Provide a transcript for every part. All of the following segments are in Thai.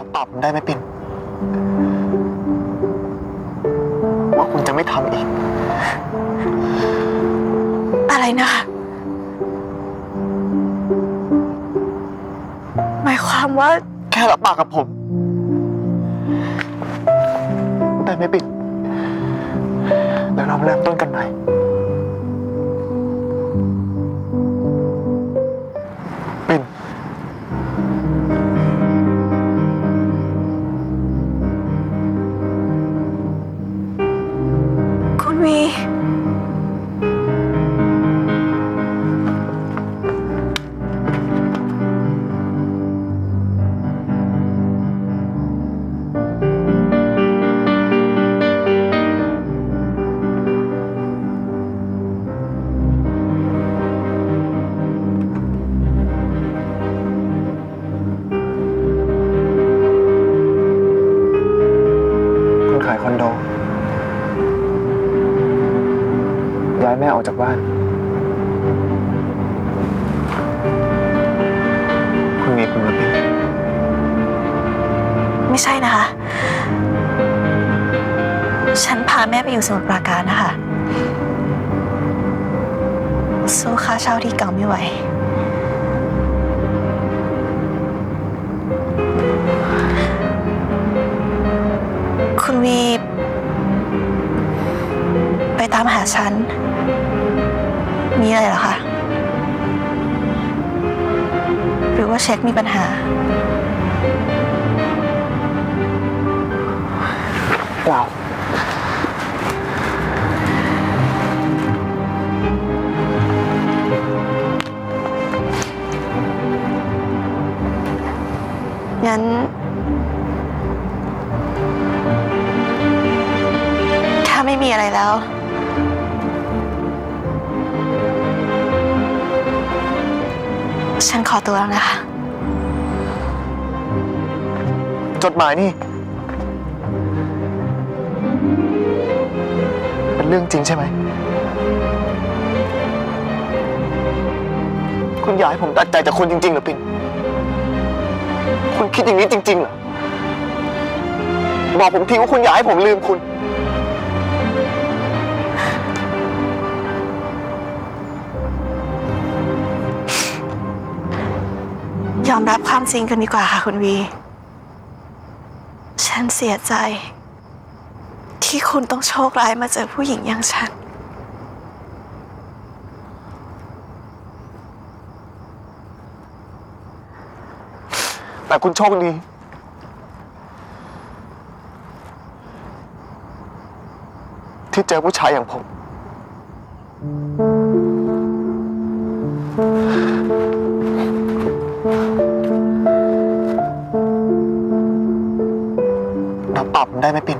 รับปากผมได้ไหมปิ่นว่าคุณจะไม่ทำอีก อะไรนะคะ หมายความว่า แค่รับปากกับผม ได้ไหมปิ่นแล้วเราเริ่มต้นกันใหม่ คุ คุณมีผมแล้วปิ่นไม่ใช่นะคะ ฉันพาแม่ไปอยู่สมุทรปราการนะคะ สู้ค่าเช่าที่เก่าไม่ไหว คุณวี ไปตามหาฉัน มีอะไรเหรอคะ เช็คมีปัญหา เปล่า งั้น ถ้าไม่มีอะไรแล้ว ฉันขอตัวแล้วนะคะ จดหมายนี่ เป็นเรื่องจริงใช่ไหม คุณอยากให้ผมตัดใจจากคุณจริงๆเหรอปินคุณคิดอย่างนี้จริงๆเหรอ บอกผมทีว่าคุณอยากให้ผมลืมคุณ ยอมรับความจริงกันดีกว่าค่ะคุณวี ฉันเสียใจ ที่คุณต้องโชคร้ายมาเจอผู้หญิงอย่างฉัน แต่คุณโชคดี ที่เจอผู้ชายอย่างผมรับากผมได้ไหมปิ่น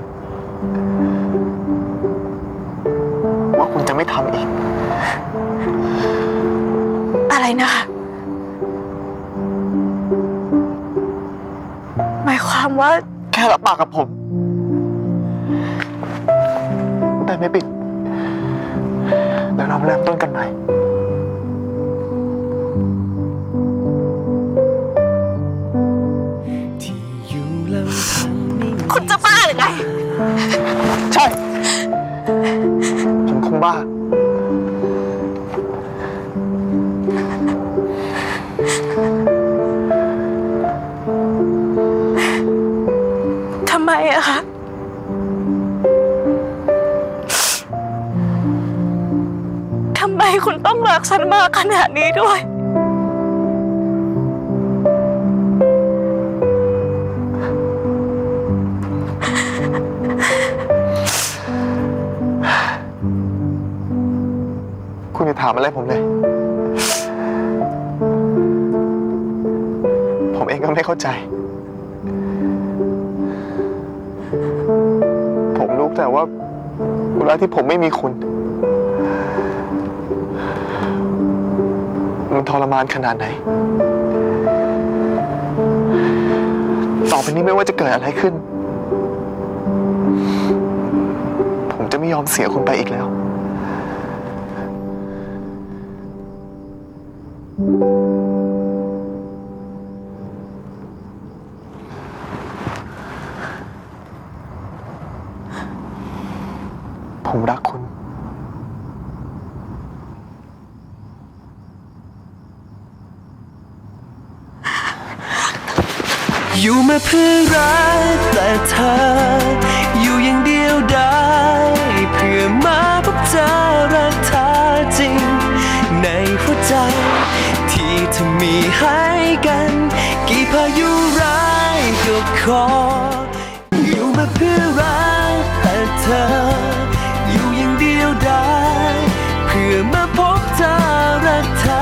ว่าคุณจะไม่ทำอีก อะไรนะคะ หมายความว่า แค่รับปากกับผม ได้ไหมปิ่นแล้วเราเริ่มต้นกันใหม่ บ้า ทำไมอะคะ ทำไมคุณต้องรักฉันมากขนาดนี้ด้วย คุณอย่าถามอะไรผมเลย ผมเองก็ไม่เข้าใจ ผมรู้แต่ว่าเวลาที่ผมไม่มีคุณ มันทรมานขนาดไหน ต่อไปนี้ไม่ว่าจะเกิดอะไรขึ้น ผมจะไม่ยอมเสียคุณไปอีกแล้ว ผมรักคุณ อยู่มาเพื่อรักแต่เธอ ขอ อยู่มาเพื่อรักแต่เธอ อยู่อย่างเดียวได้ เพื่อมาพบเธอรักเธอ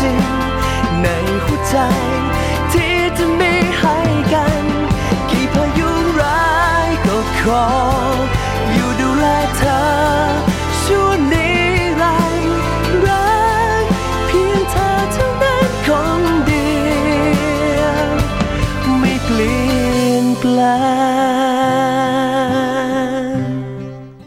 จริง ในหัวใจ